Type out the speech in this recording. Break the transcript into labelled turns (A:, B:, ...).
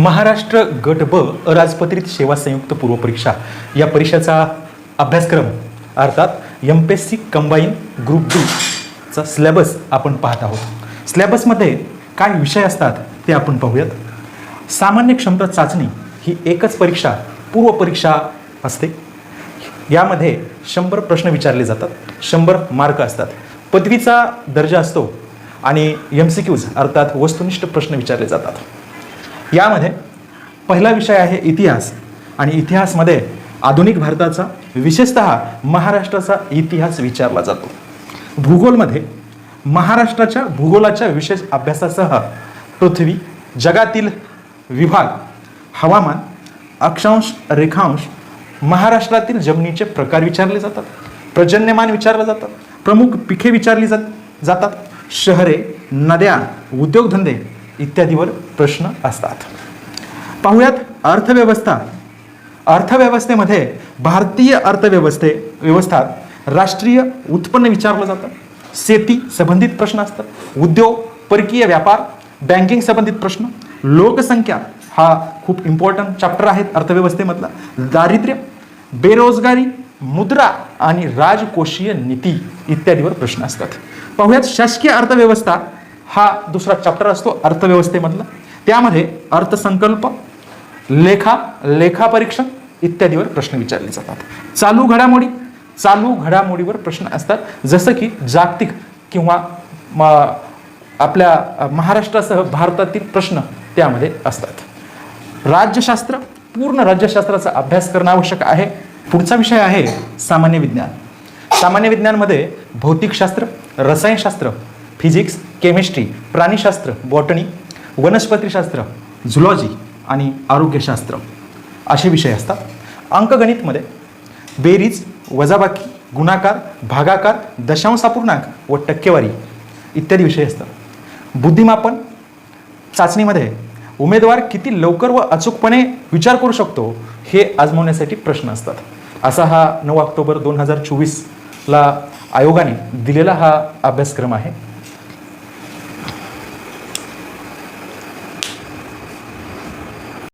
A: महाराष्ट्र गट ब अराजपत्रित सेवा संयुक्त पूर्व परीक्षा. या परीक्षेचा अभ्यासक्रम अर्थात M P S C combine group D चा सिलेबस आपण पाहत आहोत. सिलेबसमध्ये काय विषय असतात ते आपण पाहूयात. सामान्य क्षमता चाचणी ही एकच परीक्षा पूर्व परीक्षा असते. यामध्ये शंभर प्रश्न विचारले जातात शंभर मार्क असतात. पदवीचा दर्जा असतो आणि एम सी क्यूज अर्थात वस्तुनिष्ठ प्रश्न विचारले जातात. यामध्ये पहिला विषय आहे इतिहास. आणि इतिहासमध्ये आधुनिक भारताचा विशेषतः महाराष्ट्राचा इतिहास विचारला जातो. भूगोलमध्ये महाराष्ट्राच्या भूगोलाच्या विशेष अभ्यासासह पृथ्वी जगातील विभाग हवामान अक्षांश रेखांश महाराष्ट्रातील जमिनीचे प्रकार विचारले जातात. प्रजन्यमान विचारलं जातं प्रमुख पिके विचारली जात जातात. शहरे नद्या उद्योगधंदे इत्यादीवर प्रश्न असतात. पाहुयात अर्थव्यवस्था. अर्थव्यवस्थेमध्ये भारतीय अर्थव्यवस्थे व्यवस्थात राष्ट्रीय उत्पन्न विचारलं जातं. शेती संबंधित प्रश्न असतात. उद्योग परकीय व्यापार बँकिंग संबंधित प्रश्न. लोकसंख्या हा खूप इम्पॉर्टंट चॅप्टर आहे अर्थव्यवस्थेमधला. दारिद्र्य बेरोजगारी मुद्रा आणि राजकोषीय नीती इत्यादीवर प्रश्न असतात. पाहुयात शासकीय अर्थव्यवस्था हा दुसरा चॅप्टर असतो अर्थव्यवस्थेमधला. त्यामध्ये अर्थसंकल्प लेखा लेखापरीक्षण इत्यादीवर प्रश्न विचारले जातात. चालू घडामोडी चालू घडामोडीवर प्रश्न असतात. जसं की जागतिक किंवा म- आपल्या महाराष्ट्रासह भारतातील प्रश्न त्यामध्ये असतात. राज्यशास्त्र पूर्ण राज्यशास्त्राचा अभ्यास करणं आवश्यक आहे. पुढचा विषय आहे सामान्य विज्ञान. सामान्य विज्ञानमध्ये भौतिकशास्त्र रसायनशास्त्र फिजिक्स केमिस्ट्री प्राणीशास्त्र बॉटनी वनस्पतीशास्त्र झुलॉजी आणि आरोग्यशास्त्र असे विषय असतात. अंकगणितमध्ये बेरीज वजाबाकी गुणाकार भागाकार दशांशापूर्णांक व टक्केवारी इत्यादी विषय असतात. बुद्धिमापन चाचणीमध्ये उमेदवार किती लवकर व अचूकपणे विचार करू शकतो हे आजमावण्यासाठी प्रश्न असतात. असा हा नऊ ऑक्टोबर दोन हजार चोवीसला आयोगाने दिलेला हा अभ्यासक्रम आहे.